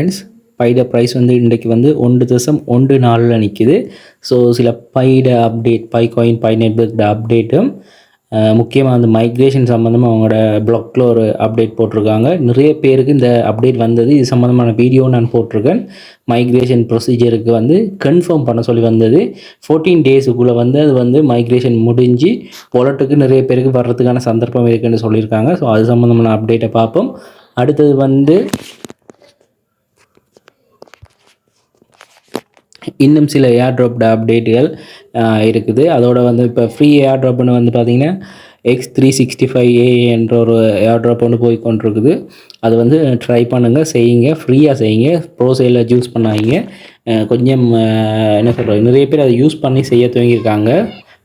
Friends by price வந்து இன்றைக்கு வந்து ஒன்று தசம் ஒன்று நாளில் நிற்கிது ஸோ சில by update Pi coin Pi network அப்டேட்டும் முக்கியமாக அந்த மைக்ரேஷன் சம்மந்தமாக அவங்களோட பிளாக்ல ஒரு அப்டேட் போட்டிருக்காங்க. நிறைய பேருக்கு இந்த அப்டேட் வந்தது. இது சம்மந்தமான வீடியோ நான் போட்டிருக்கேன். மைக்ரேஷன் ப்ரொசீஜருக்கு வந்து கன்ஃபார்ம் பண்ண சொல்லி வந்தது. ஃபோர்டீன் டேஸுக்குள்ளே வந்து அது வந்து மைக்ரேஷன் முடிஞ்சு பொலட்டுக்கு நிறைய பேருக்கு வர்றதுக்கான சந்தர்ப்பம் இருக்குன்னு சொல்லியிருக்காங்க. ஸோ அது சம்மந்தமான அப்டேட்டை பார்ப்போம். அடுத்தது வந்து இன்னும் சில ஏர்ட்ராப்ட அப்டேட்டுகள் இருக்குது. அதோட வந்து இப்போ ஃப்ரீ ஏர்ட்ராப்னு வந்து பார்த்தீங்கன்னா X three sixty five A என்ற ஒரு ஏர் ட்ராப் ஒன்று போய் கொண்டிருக்குது. அது வந்து ட்ரை பண்ணுங்கள் செய்யுங்க ஃப்ரீயாக செய்யுங்க ப்ரோ சைடில் யூஸ் பண்ணாதீங்க. கொஞ்சம் என்ன சொல்கிறது நிறைய பேர் அதை யூஸ் பண்ணி செய்ய துவங்கியிருக்காங்க.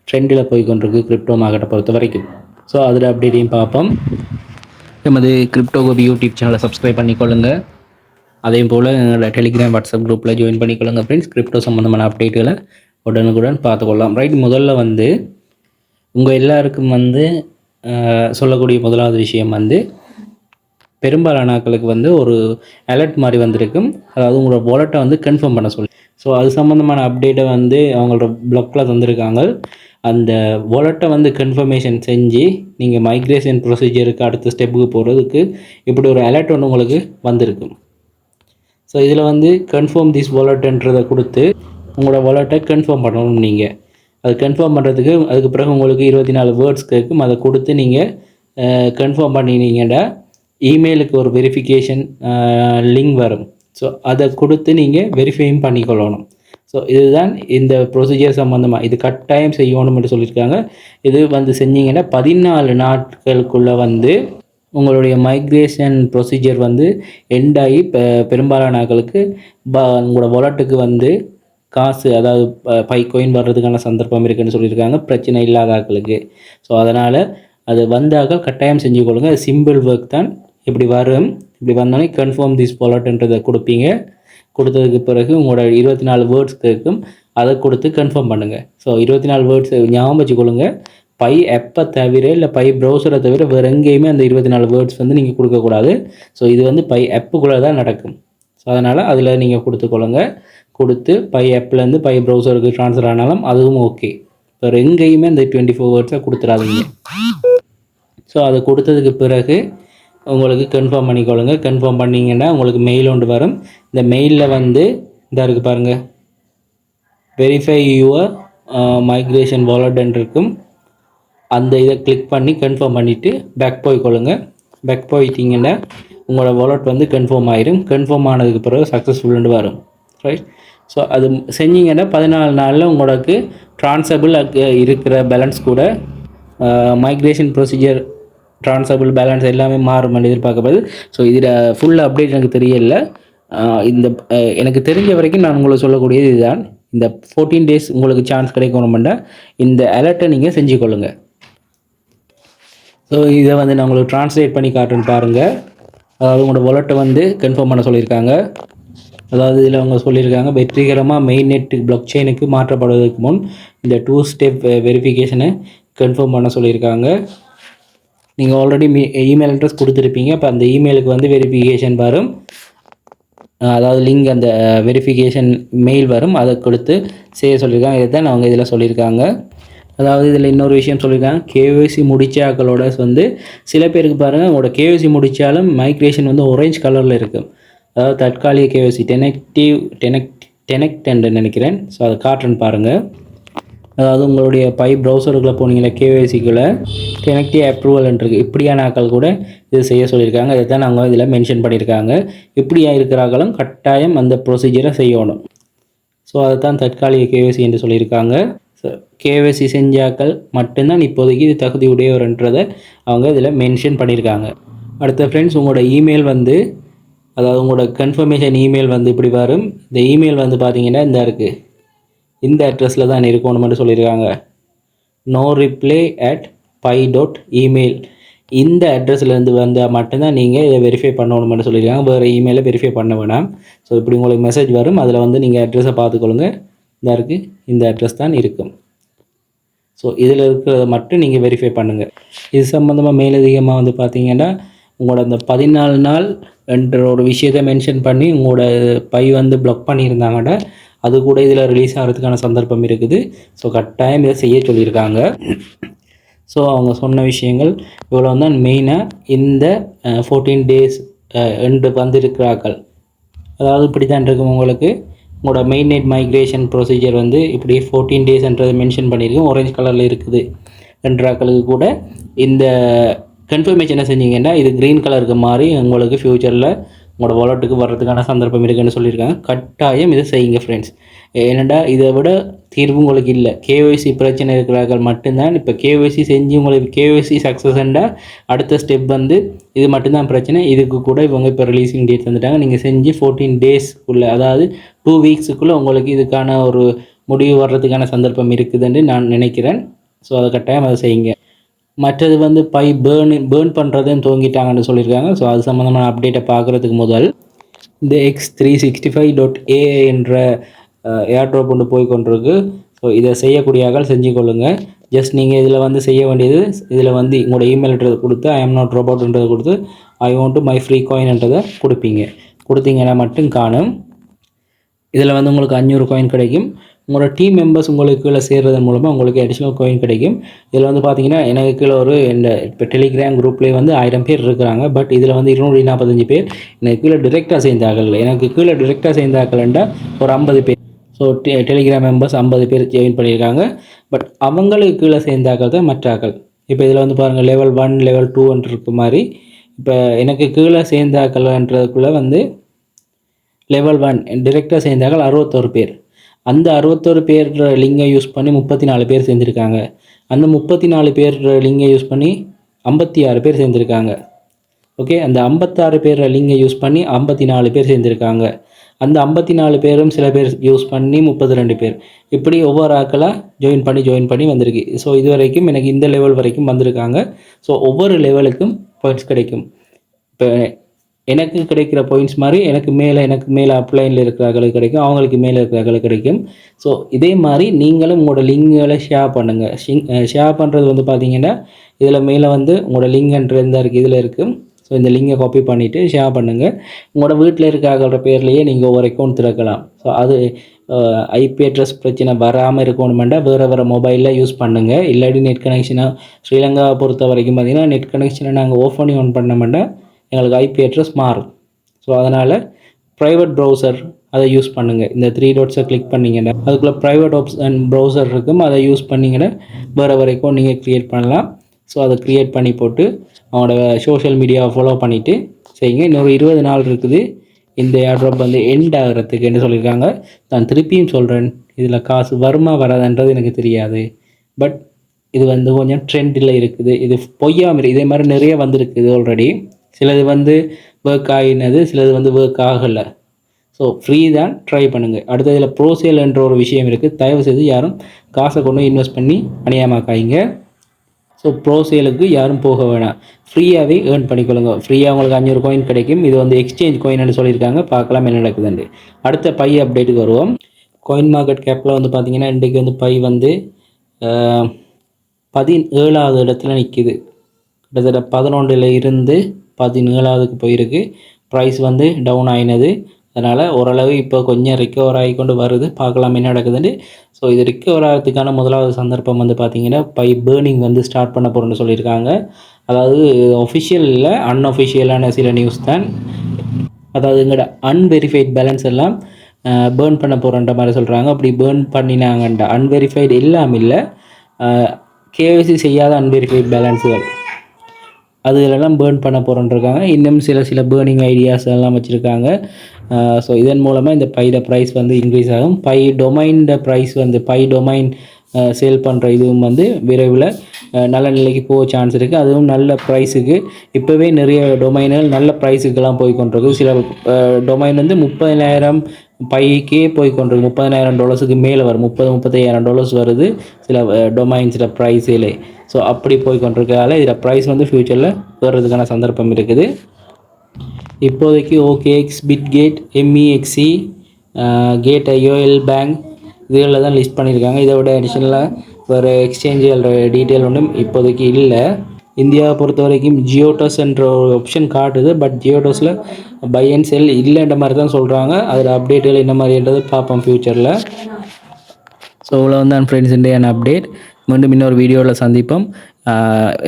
ட்ரெண்டில் போய் கொண்டிருக்கு கிரிப்டோ மார்க்கெட்டை பொறுத்த வரைக்கும். ஸோ அதில் அப்டேட்டையும் பார்ப்போம். நமது கிரிப்டோ கோபி யூடியூப் சேனலை சப்ஸ்கிரைப் பண்ணிக்கொள்ளுங்கள் அதே போல் எங்களோட டெலிகிராம் வாட்ஸ்அப் குரூப்பில் ஜாயின் பண்ணிக்கொள்ளுங்க ஃப்ரெண்ட்ஸ் கிரிப்டோ சம்மந்தமான அப்டேட்டுகளை உடனுக்குடன் பார்த்துக்கொள்ளலாம். ரைட் முதல்ல வந்து உங்கள் எல்லாருக்கும் வந்து சொல்லக்கூடிய முதலாவது விஷயம் வந்து பெரும்பாலானக்களுக்கு வந்து ஒரு அலர்ட் மாதிரி வந்திருக்கும். அதாவது உங்களோட வாலெட்டை வந்து கன்ஃபார்ம் பண்ண சொல்லி. ஸோ அது சம்மந்தமான அப்டேட்டை வந்து அவங்களோட பிளாக்ல தந்திருக்காங்க. அந்த வாலெட்டை வந்து கன்ஃபர்மேஷன் செஞ்சு நீங்கள் மைக்ரேஷன் ப்ரொசீஜருக்கு அடுத்த ஸ்டெப்புக்கு போகிறதுக்கு இப்படி ஒரு அலர்ட் ஒன்று உங்களுக்கு வந்திருக்கும். ஸோ இதில் வந்து கன்ஃபார்ம் திஸ் வாலெட்ன்றதை கொடுத்து உங்களோட வாலெட்டை கன்ஃபார்ம் பண்ணணும் நீங்கள் அது கன்ஃபார்ம் பண்ணுறதுக்கு அதுக்கு பிறகு உங்களுக்கு இருபத்தி நாலு வேர்ட்ஸ் கேட்கும் அதை கொடுத்து நீங்கள் கன்ஃபார்ம் பண்ணினீங்கன்னா இமெயிலுக்கு ஒரு வெரிஃபிகேஷன் லிங்க் வரும். ஸோ அதை கொடுத்து நீங்கள் வெரிஃபையும் பண்ணிக்கொள்ளணும். ஸோ இதுதான் இந்த ப்ரொசீஜர் சம்மந்தமாக இது கட்டாயம் செய்யணும்னு சொல்லியிருக்காங்க. இது வந்து செஞ்சீங்கன்னா பதினாலு நாட்களுக்குள்ளே வந்து உங்களுடைய மைக்ரேஷன் ப்ரொசீஜர் வந்து எண்ட் ஆகி பெரும்பாலான ஆக்களுக்கு ப உங்களோட வாலெட்டுக்கு வந்து காசு அதாவது பை கோயின் வர்றதுக்கான சந்தர்ப்பம் இருக்குதுன்னு சொல்லியிருக்காங்க. பிரச்சனை இல்லாத ஆக்களுக்கு ஸோ அதனால் அது வந்தாக கட்டாயம் செஞ்சு கொள்ளுங்கள் அது சிம்பிள் ஒர்க் தான். இப்படி வரும். இப்படி வந்தோடனே கன்ஃபார்ம் திஸ் வாலெட்டுன்றதை கொடுப்பீங்க. கொடுத்ததுக்கு பிறகு உங்களோட இருபத்தி நாலு வேர்ட்ஸ் கேட்கும் அதை கொடுத்து கன்ஃபார்ம் பண்ணுங்கள் ஸோ இருபத்தி நாலு வேர்ட்ஸ் ஞாபகம் வச்சுக்கொள்ளுங்க. பை எப்போ தவிர இல்லை பை ப்ரௌசரை தவிர வேறு எங்கேயுமே அந்த இருபத்தி நாலு வேர்ட்ஸ் வந்து நீங்கள் கொடுக்கக்கூடாது ஸோ இது வந்து பை ஆப்புக்குள்ளே தான் நடக்கும். ஸோ அதனால் அதில் நீங்கள் கொடுத்துக்கொள்ளுங்க கொடுத்து பை ஆப்லேருந்து பை ப்ரௌசருக்கு ட்ரான்ஸ்ஃபர் ஆனாலும் அதுவும் ஓகே வேறு எங்கேயுமே அந்த டுவெண்ட்டி ஃபோர் வேர்ட்ஸை கொடுத்துடாதீங்க. ஸோ அதை கொடுத்ததுக்கு பிறகு உங்களுக்கு கன்ஃபார்ம் பண்ணிக்கொள்ளுங்க. கன்ஃபார்ம் பண்ணிங்கன்னா உங்களுக்கு மெயில் ஒன்று வரும். இந்த மெயிலில் வந்து இதாக இருக்குது பாருங்கள் வெரிஃபை யுவர் மைக்ரேஷன் uh, வாலெட்ன்னு இருக்கும். அந்த இதை கிளிக் பண்ணி கன்ஃபார்ம் பண்ணிவிட்டு பேக் போய்க்கொள்ளுங்க பேக் போயிட்டீங்கன்னா உங்களோட வாலெட் வந்து கன்ஃபார்ம் ஆயிரும். கன்ஃபார்ம் ஆனதுக்கு பிறகு சக்ஸஸ்ஃபுல்னு வரும். ரைட் ஸோ அது செஞ்சீங்கன்னா பதினாலு நாளில் உங்களுக்கு ட்ரான்ஸபிள் இருக்கிற பேலன்ஸ் கூட மைக்ரேஷன் ப்ரொசீஜர் ட்ரான்ஸபிள் பேலன்ஸ் எல்லாமே மாறும் எதிர்பார்க்கப்படுது. ஸோ இதில் ஃபுல் அப்டேட் எனக்கு தெரியல. இந்த எனக்கு தெரிஞ்ச வரைக்கும் நான் உங்களுக்கு சொல்லக்கூடியது இதுதான். இந்த ஃபோர்டீன் டேஸ் உங்களுக்கு சான்ஸ் கிடைக்கணும்னா இந்த அலர்ட்டை நீங்கள் செஞ்சு கொள்ளுங்கள் ஸோ இதை வந்து நான் உங்களுக்கு ட்ரான்ஸ்லேட் பண்ணி காட்டுறேன்னு பாருங்கள் அதாவது உங்களோட வாலெட்டை வந்து கன்ஃபார்ம் பண்ண சொல்லியிருக்காங்க. அதாவது இதில் அவங்க சொல்லியிருக்காங்க வெற்றிகரமாக மெயின் நெட் பிளாக் செயினுக்கு மாற்றப்படுவதற்கு முன் இந்த டூ ஸ்டெப் வெரிஃபிகேஷனை கன்ஃபார்ம் பண்ண சொல்லியிருக்காங்க. நீங்கள் ஆல்ரெடி இமெயில் அட்ரஸ் கொடுத்துருப்பீங்க. அப்போ அந்த இமெயிலுக்கு வந்து வெரிஃபிகேஷன் வரும். அதாவது லிங்க் அந்த வெரிஃபிகேஷன் மெயில் வரும். அதை கொடுத்து செய்ய சொல்லியிருக்காங்க. இதை தான் அவங்க இதில் சொல்லியிருக்காங்க. அதாவது இதில் இன்னொரு விஷயம் சொல்லியிருக்காங்க. கேஒசி முடிச்சாக்களோட வந்து சில பேருக்கு பாருங்கள் உங்களோட கேஒசி முடித்தாலும் மைக்ரேஷன் வந்து ஒரேஞ்ச் கலரில் இருக்கும் அதாவது தற்காலிக கேஒசி டெனக்டிவ் டெனக்ட் என்று நினைக்கிறேன். ஸோ அதை காட்டுறேன்னு பாருங்கள் அதாவது உங்களுடைய பை ப்ரௌசருக்குள்ளே போனீங்களே கேஒசிக்குள்ளே கனெக்டிவ் அப்ரூவல் இருக்குது இப்படியான ஆட்கள் கூட இது செய்ய சொல்லியிருக்காங்க. இதை தான் அவங்க இதில் மென்ஷன் பண்ணியிருக்காங்க. இப்படியா இருக்கிறார்களும் கட்டாயம் அந்த ப்ரொசீஜரை செய்யணும். ஸோ அதை தான் தற்காலிக கேஒசி என்று சொல்லியிருக்காங்க. கேவைசி செஞ்சாக்கள் மட்டும்தான் இப்போதைக்கு இது தகுதி உடையவர்ன்றதை அவங்க இதில் மென்ஷன் பண்ணியிருக்காங்க. அடுத்த ஃப்ரெண்ட்ஸ் உங்களோட இமெயில் வந்து அதாவது உங்களோட கன்ஃபர்மேஷன் இமெயில் வந்து இப்படி வரும். இந்த இமெயில் வந்து பார்த்தீங்கன்னா இந்த இருக்குது இந்த அட்ரஸில் தான் இருக்கணும் மட்டும் சொல்லியிருக்காங்க. No reply at Pi dot email இந்த அட்ரஸ்லேருந்து வந்தால் மட்டும்தான் நீங்கள் இதை வெரிஃபை பண்ணணும் மட்டும் சொல்லியிருக்காங்க. வேறு இமெயிலை வெரிஃபை பண்ண வேணாம். ஸோ இப்படி உங்களுக்கு மெசேஜ் வரும். அதில் வந்து நீங்கள் அட்ரஸை பார்த்துக்கொள்ளுங்கள் இதாக இருக்குது இந்த அட்ரஸ் தான் இருக்கும். ஸோ இதில் இருக்கிறத மட்டும் நீங்கள் வெரிஃபை பண்ணுங்கள் இது சம்மந்தமாக மேலதிகமாக வந்து பார்த்தீங்கன்னா உங்களோட அந்த பதினாலு நாள் என்ற ஒரு விஷயத்தை மென்ஷன் பண்ணி உங்களோட பை வந்து பிளாக் பண்ணியிருந்தாங்கன்னா அது கூட இதில் ரிலீஸ் ஆகிறதுக்கான சந்தர்ப்பம் இருக்குது. ஸோ கட்டாயம் இதை செய்ய சொல்லியிருக்காங்க. ஸோ அவங்க சொன்ன விஷயங்கள் இவ்வளோ தான் மெயினாக இந்த ஃபோர்டீன் டேஸ் என்று வந்திருக்கிறார்கள். அதாவது இப்படி தான் இருக்கும் உங்களுக்கு. உங்களோட மெயின் நெட் மைக்ரேஷன் ப்ரொசீஜர் வந்து இப்படி ஃபோர்டீன் டேஸ்ன்றது மென்ஷன் பண்ணியிருக்கோம். ஆரஞ்சு கலரில் இருக்குது. என்றாக்களுக்கு கூட இந்த கன்ஃபர்மேஷனை செஞ்சீங்கன்னா இது க்ரீன் கலருக்கு மாறி உங்களுக்கு ஃப்யூச்சரில் உங்களோட வாலெட்டுக்கு வர்றதுக்கான சந்தர்ப்பம் இருக்குன்னு சொல்லியிருக்காங்க. கட்டாயம் இதை செய்யுங்க ஃப்ரெண்ட்ஸ் ஏனண்டா இதை விட தீர்வு உங்களுக்கு இல்லை. கேஒய்சி பிரச்சனை இருக்கிறார்கள் மட்டும்தான். இப்போ கேஒய்சி செஞ்சு உங்களுக்கு கேஒய்சி சக்ஸஸ்ண்டா அடுத்த ஸ்டெப் வந்து இது மட்டும்தான் பிரச்சனை. இதுக்கு கூட இவங்க இப்போ ரிலீஸிங் டேட் தந்துட்டாங்க. நீங்கள் செஞ்சு ஃபோர்டீன் டேஸ்க்குள்ளே அதாவது டூ வீக்ஸுக்குள்ளே உங்களுக்கு இதுக்கான ஒரு முடிவு வர்றதுக்கான சந்தர்ப்பம் இருக்குதுன்னு நான் நினைக்கிறேன். ஸோ அதை கட்டாயம் அதை செய்யுங்க. மற்றது வந்து பை பேர்ன் பேர்ன் பண்ணுறதுன்னு துவங்கிட்டாங்கன்னு சொல்லியிருக்காங்க. ஸோ அது சம்மந்தமான அப்டேட்டை பார்க்குறதுக்கு முதல் இந்த X three sixty five dot A என்ற ஏர்ட்ராப் ஒன்று போய் கொண்டிருக்கு. ஸோ இதை செய்யக்கூடியார்கள் செஞ்சு கொள்ளுங்கள் ஜஸ்ட் நீங்கள் இதில் வந்து செய்ய வேண்டியது இதில் வந்து உங்களோட இமெயில்ன்றதை கொடுத்து ஐ எம் நாட் ரோபோட்ன்றதை கொடுத்து ஐ வாண்ட் மை ஃப்ரீ காயின்ன்றதை கொடுப்பீங்க. கொடுத்தீங்கன்னா மட்டும் காணும். இதில் வந்து உங்களுக்கு அஞ்சூறு காயின் கிடைக்கும். உங்களோட டீம் மெம்பர்ஸ் உங்களுக்கு கீழே சேர்றதன் மூலமாக உங்களுக்கு அடிஷ்னல் கோயின் கிடைக்கும். இதில் வந்து பார்த்தீங்கன்னா எனக்கு கீழே ஒரு இந்த இப்போ டெலிகிராம் குரூப்லேயே வந்து ஆயிரம் பேர் இருக்கிறாங்க. பட் இதில் வந்து இருநூறு நாற்பத்தஞ்சு பேர் எனக்கு கீழே டிரெக்டாக சேர்ந்தார்கள் எனக்கு கீழே டிரெக்டாக சேர்ந்தாக்கள்ண்டா ஒரு ஐம்பது பேர். ஸோ டெ டெலிகிராம் மெம்பர்ஸ் ஐம்பது பேர் ஜாயின் பண்ணியிருக்காங்க. பட் அவங்களுக்கு கீழே சேர்ந்தாக்கள் தான் மற்ற ஆக்கள் இப்போ இதில் வந்து பாருங்கள் லெவல் ஒன் லெவல் டூன்ற இருக்க மாதிரி. இப்போ எனக்கு கீழே சேர்ந்தாக்கள்ன்றதுக்குள்ளே வந்து லெவல் ஒன் டிரெக்டாக சேர்ந்தாக்கள் அறுபத்தோரு பேர். அந்த அறுபத்தோரு பேர் லிங்கை யூஸ் பண்ணி முப்பத்தி நாலு பேர் சேர்ந்துருக்காங்க. அந்த முப்பத்தி நாலு பேர் லிங்கை யூஸ் பண்ணி ஐம்பத்தி ஆறு பேர் சேர்ந்துருக்காங்க. ஓகே? அந்த ஐம்பத்தாறு பேர் லிங்கை யூஸ் பண்ணி ஐம்பத்தி நாலு பேர் சேர்ந்துருக்காங்க. அந்த ஐம்பத்தி நாலு பேரும் சில பேர் யூஸ் பண்ணி முப்பது ரெண்டு பேர். இப்படி ஒவ்வொரு ஆக்களாக ஜாயின் பண்ணி ஜாயின் பண்ணி வந்திருக்கு. ஸோ இது வரைக்கும் எனக்கு இந்த லெவல் வரைக்கும் வந்திருக்காங்க. ஸோ ஒவ்வொரு லெவலுக்கும் பாயிண்ட்ஸ் கிடைக்கும். இப்போ எனக்கு கிடைக்கிற பாயிண்ட்ஸ் மாதிரி எனக்கு மேலே எனக்கு மேலே அப்ளைனில் இருக்கிறவர்களுக்கு கிடைக்கும் அவங்களுக்கு மேலே இருக்கிறவர்களுக்கு கிடைக்கும். ஸோ இதே மாதிரி நீங்களும் உங்களோட லிங்குகளை ஷேர் பண்ணுங்கள் ஷேர் பண்ணுறது வந்து பார்த்தீங்கன்னா இதில் மேலே வந்து உங்களோட லிங்க்ன்ற இந்த இருக்குது இதில் இருக்குது ஸோ இந்த லிங்கை காப்பி பண்ணிவிட்டு ஷேர் பண்ணுங்கள் உங்களோட வீட்டில் இருக்கிற பேர்லேயே நீங்கள் ஒவ்வொரு அக்கௌண்ட் திறக்கலாம். ஸோ அது ஐபி அட்ரஸ் பிரச்சனை வராமல் இருக்கணுமெண்டா வேறு வேறு மொபைலில் யூஸ் பண்ணுங்கள் இல்லாட்டி நெட் கனெக்ஷனாக ஸ்ரீலங்காவை பொறுத்த வரைக்கும் பார்த்திங்கன்னா நெட் கனெக்ஷனை நாங்கள் ஓஃப் பண்ணி ஒன் பண்ணோம்னா எங்களுக்கு ஐபி அட்ரஸ் மாறும் ஸோ அதனால் ப்ரைவேட் ப்ரௌசர் அதை யூஸ் பண்ணுங்கள் இந்த த்ரீ டாட்ஸை கிளிக் பண்ணிங்கன்னா அதுக்குள்ளே ப்ரைவேட் ஆப்ஷன் ப்ரௌசர் இருக்கும். அதை யூஸ் பண்ணிங்கன்னா வேறு வரைக்கும் நீங்கள் க்ரியேட் பண்ணலாம். ஸோ அதை க்ரியேட் பண்ணி போட்டு அவங்களோட சோஷியல் மீடியாவை ஃபாலோ பண்ணிவிட்டு செய்யுங்க இன்னொரு இருபது நாள் இருக்குது. இந்த ஏர்ட்ராப் வந்து எண்ட் ஆகிறதுக்கு என்ன சொல்லியிருக்காங்க? நான் திருப்பியும் சொல்கிறேன் இதில் காசு வருமா வராதுன்றது எனக்கு தெரியாது. பட் இது வந்து கொஞ்சம் ட்ரெண்டில் இருக்குது. இது பொய்யாமல் இதே மாதிரி நிறைய வந்திருக்குது ஆல்ரெடி சிலது வந்து ஒர்க் ஆகினது சிலது வந்து ஒர்க் ஆகலை. ஸோ ஃப்ரீ தான் ட்ரை பண்ணுங்கள் அடுத்ததில் ப்ரோசேல் என்ற ஒரு விஷயம் இருக்குது தயவு செய்து யாரும் காசை கொண்டு இன்வெஸ்ட் பண்ணி அணியாமாக்காய்ங்க ஸோ ப்ரோ சேலுக்கு யாரும் போக வேணாம். ஃப்ரீயாகவே ஏர்ன் பண்ணிக்கொள்ளுங்க. ஃப்ரீயாக உங்களுக்கு அஞ்சூறு கோயின் கிடைக்கும். இது வந்து எக்ஸ்சேஞ்ச் கோயின்னு சொல்லியிருக்காங்க. பார்க்கலாம் என்ன நடக்குதுண்டு அடுத்த பை அப்டேட்டுக்கு வருவோம். கோயின் மார்க்கெட் கேப்பில் வந்து பார்த்தீங்கன்னா இன்றைக்கு வந்து பை வந்து பதினேழாவது இடத்துல நிற்கிது கிட்டத்தட்ட பதினொன்றில் இருந்து பதினேழாவதுக்கு போயிருக்கு. ப்ரைஸ் வந்து டவுன் ஆகினது அதனால் ஓரளவு இப்போ கொஞ்சம் ரிக்கவர் ஆகி கொண்டு வருது. பார்க்கலாம் என்ன நடக்குதுன்னு ஸோ இது ரிக்கவர் ஆகிறதுக்கான முதலாவது சந்தர்ப்பம் வந்து பார்த்திங்கன்னா பை பேர்னிங் வந்து ஸ்டார்ட் பண்ண போகிறோன்னு சொல்லியிருக்காங்க. அதாவது ஒஃபிஷியல் இல்லை அன்ஒஃபிஷியலான சில நியூஸ் தான். அதாவது எங்களோட அன்வெரிஃபைட் பேலன்ஸ் எல்லாம் பேர்ன் பண்ண போகிறோன்ற மாதிரி சொல்கிறாங்க அப்படி பேர்ன் பண்ணினாங்கன்ற அன்வெரிஃபைடு இல்லாமல் இல்லை. கேஒசி செய்யாத அன்வெரிஃபைட் பேலன்ஸுகள் அதுகளெல்லாம் பேர்ன் பண்ண போகிறோன்ருக்காங்க இன்னும் சில சில பேர்னிங் ஐடியாஸ் எல்லாம் வச்சுருக்காங்க. ஸோ இதன் மூலமாக இந்த பைட ப்ரைஸ் வந்து இன்க்ரீஸ் ஆகும். பை டொமைன்ட ப்ரைஸ் வந்து பை டொமைன் சேல் பண்ணுற இதுவும் வந்து விரைவில் நல்ல நிலைக்கு போக சான்ஸ் இருக்குது அதுவும் நல்ல ப்ரைஸுக்கு இப்போவே நிறைய டொமைன்கள் நல்ல ப்ரைஸுக்கெல்லாம் போய் கொண்டிருக்கு. சில டொமைன் வந்து முப்பதினாயிரம் பைக்கே போய் கொண்டு முப்பதினாயிரம் டாலர்ஸுக்கு மேலே வரும். முப்பது முப்பத்தையாயிரம் டாலர்ஸ் வருது. சில டொமைன்ஸில் ப்ரைஸிலே ஸோ அப்படி போய் கொண்டிருக்கிறதால இதில் ப்ரைஸ் வந்து ஃப்யூச்சரில் வர்றதுக்கான சந்தர்ப்பம் இருக்குது. இப்போதைக்கு OKX Bitget MEXC gate IOL bank இதுகளில் தான் லிஸ்ட் பண்ணியிருக்காங்க இதை விட அடிஷ்னலாக வேறு எக்ஸ்சேஞ்சுகள் டீட்டெயில் ஒன்றும் இப்போதைக்கு இல்லை. இந்தியாவை பொறுத்த வரைக்கும் ஜியோடஸ் என்ற ஒரு ஆப்ஷன் காட்டுது. பட் ஜியோடஸில் பை அண்ட் செல் இல்லைன்ற மாதிரி தான் சொல்கிறாங்க அதில் அப்டேட்டுகள் என்ன மாதிரின்றது பார்ப்போம் ஃப்யூச்சரில் ஸோ இவ்வளோ தான் ஃப்ரெண்ட்ஸ் இன்றையான அப்டேட் மீண்டும் இன்னொரு வீடியோவில் சந்திப்போம்.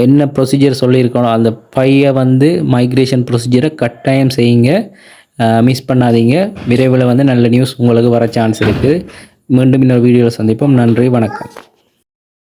என்ன ப்ரொசீஜர் சொல்லியிருக்கணும் அந்த பையை வந்து மைக்ரேஷன் ப்ரொசீஜரை கட்டாயம் செய்யுங்க. மிஸ் பண்ணாதீங்க. விரைவில் வந்து நல்ல நியூஸ் உங்களுக்கு வர சான்ஸ் இருக்குது மீண்டும் இன்னொரு வீடியோவில் சந்திப்போம். நன்றி வணக்கம்.